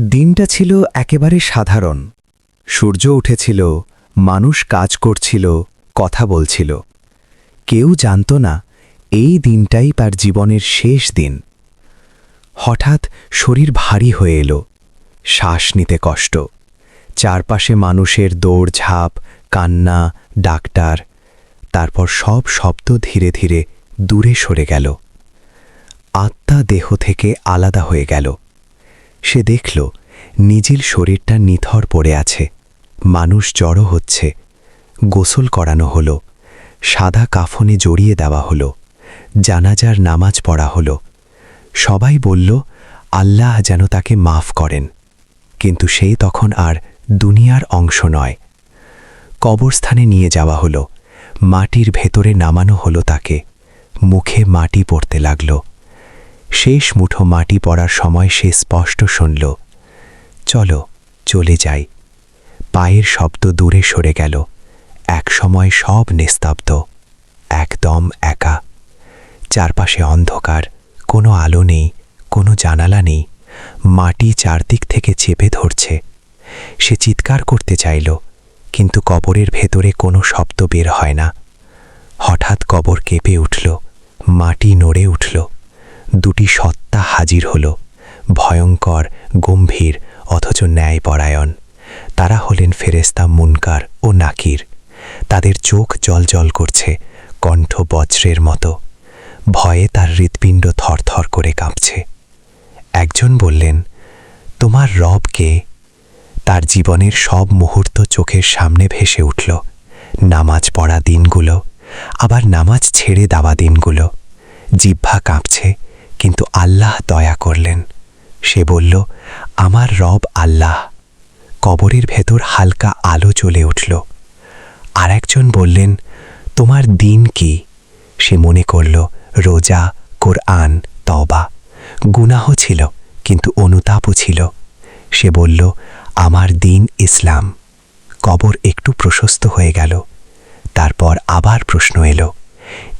দিনটা ছিল একেবারে সাধারণ। সূর্য উঠেছিল, মানুষ কাজ করছিল, কথা বলছিল। কেউ জানত না, এই দিনটাই তার জীবনের শেষ দিন। হঠাৎ শরীর ভারী হয়ে এলো, শ্বাস নিতে কষ্ট। চারপাশে মানুষের দৌড়ঝাঁপ কান্না, ডাক্তার, তারপর সব শব্দ ধীরে ধীরে দূরে সরে গেল। আত্মা দেহ থেকে আলাদা হয়ে গেল। সে দেখল নিজের শরীরটা নিথর পড়ে আছে। মানুষ জড়ো হচ্ছে। গোসল করানো হলো। সাদা কাফনে জড়িয়ে দেওয়া হলো। জানাজার নামাজ পড়া হলো। সবাই বলল, আল্লাহ যেন তাকে মাফ করেন। কিন্তু সেই তখন আর দুনিয়ার অংশ নয়। কবরস্থানে নিয়ে যাওয়া হলো। মাটির ভেতরে নামানো হলো তাকে। মুখে মাটি পড়তে লাগল। শেষ মুঠো মাটি পড়ার সময় সে স্পষ্ট শুনল, চলো, চলে যাই। পায়ের শব্দ দূরে সরে গেল। এক সময় সব নিস্তব্ধ, একদম একা। চারপাশে অন্ধকার, কোনো আলো নেই, কোনো জানালা নেই। মাটি চারদিক থেকে চেপে ধরছে। সে চিৎকার করতে চাইল, কিন্তু কবরের ভেতরে কোনো শব্দ বের হয় না। হঠাৎ কবর কেঁপে উঠল, মাটি নড়ে উঠল। দুটি সত্তা হাজির হল, ভয়ঙ্কর, গম্ভীর, অথচ ন্যায়পরায়ণ। তারা হলেন ফেরেস্তা মুনকার ও নাকির। তাদের চোখ জলজল করছে, কণ্ঠ বজ্রের মতো। ভয়ে তার হৃৎপিণ্ড থরথর করে কাঁপছে। একজন বললেন, তোমার রব কে? তার জীবনের সব মুহূর্ত চোখের সামনে ভেসে উঠল। নামাজ পড়া দিনগুলো, আবার নামাজ ছেড়ে দেওয়া দিনগুলো। জিহ্বা কাঁপছে কিন্তু আল্লাহ দয়া করলেন। সে বলল, আমার রব আল্লাহ। কবরের ভেতর হালকা আলো চলে উঠল। আর একজন বললেন, তোমার দিন কি? সে মনে করল, রোজা, কোরআন তবা গুনাহ ছিল, কিন্তু অনুতাপও ছিল। সে বলল, আমার দিন ইসলাম। কবর একটু প্রশস্ত হয়ে গেল। তারপর আবার প্রশ্ন এলো,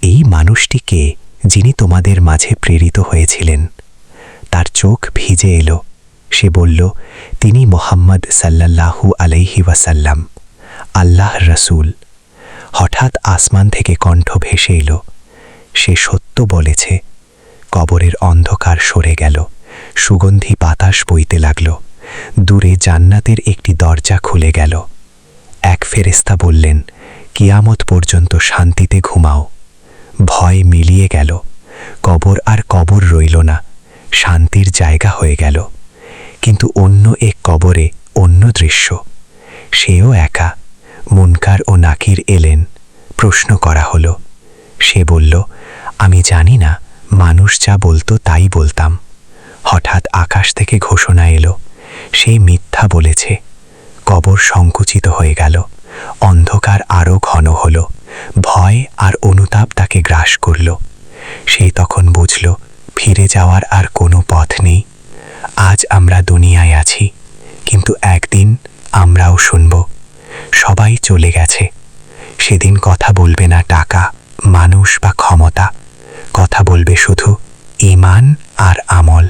এই মানুষটিকে যিনি তোমাদের মাঝে প্রেরিত হয়েছিলেন। তার চোখ ভিজে এলো। সে বলল, তিনি মোহাম্মদ সাল্লাল্লাহু আলাইহি ওয়াসাল্লাম আল্লাহ রসুল। হঠাৎ আসমান থেকে কণ্ঠ ভেসে এলো। সে সত্য বলেছে। কবরের অন্ধকার সরে গেল। সুগন্ধি বাতাস বইতে লাগল। দূরে জান্নাতের একটি দরজা খুলে গেল। এক ফেরেস্তা বললেন, কিয়ামত পর্যন্ত শান্তিতে ঘুমাও। ভয় মিলিয়ে গেল। কবর আর কবর রইল না। শান্তির জায়গা হয়ে গেল। কিন্তু অন্য এক কবরে অন্য দৃশ্য। সেও একা। মুনকার ও নাকির এলেন। প্রশ্ন করা হলো। সে বলল, আমি জানি না, মানুষ যা বলতো তাই বলতাম। হঠাৎ আকাশ থেকে ঘোষণা এলো, সে মিথ্যা বলেছে। কবর সংকুচিত হয়ে গেল। অন্ধকার আরও ঘন হল। ভয় আর অনুতাপ তাকে গ্রাস করল। সেই তখন বুঝল, ফিরে যাওয়ার আর কোনো পথ নেই। আজ আমরা দুনিয়ায় আছি, কিন্তু একদিন আমরাও শুনব। সবাই চলে গেছে। সেদিন কথা বলবে না টাকা, মানুষ বা ক্ষমতা। কথা বলবে শুধু ইমান আর আমল।